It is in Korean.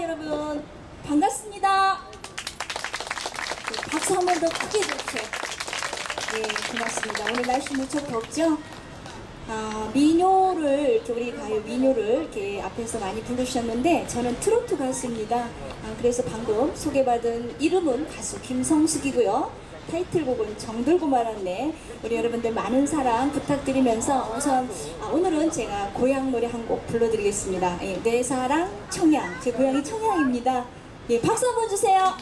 여러분 반갑습니다. 네, 박수 한 번 더 크게 주세요. 예, 고맙습니다. 오늘 날씨 무척 덥죠? 아, 민요를 우리 가요 민요를 이렇게 앞에서 많이 부르셨는데 저는 트로트 가수입니다. 아, 그래서 방금 소개받은 이름은 가수 김성숙이고요. 타이틀곡은 정들고 말았네. 우리 여러분들 많은 사랑 부탁드리면서 우선 아, 오늘은 제가 고향 노래 한 곡 불러드리겠습니다. 예, 내 사랑 청양. 제 고향이 청양입니다. 예, 박수 한번 주세요.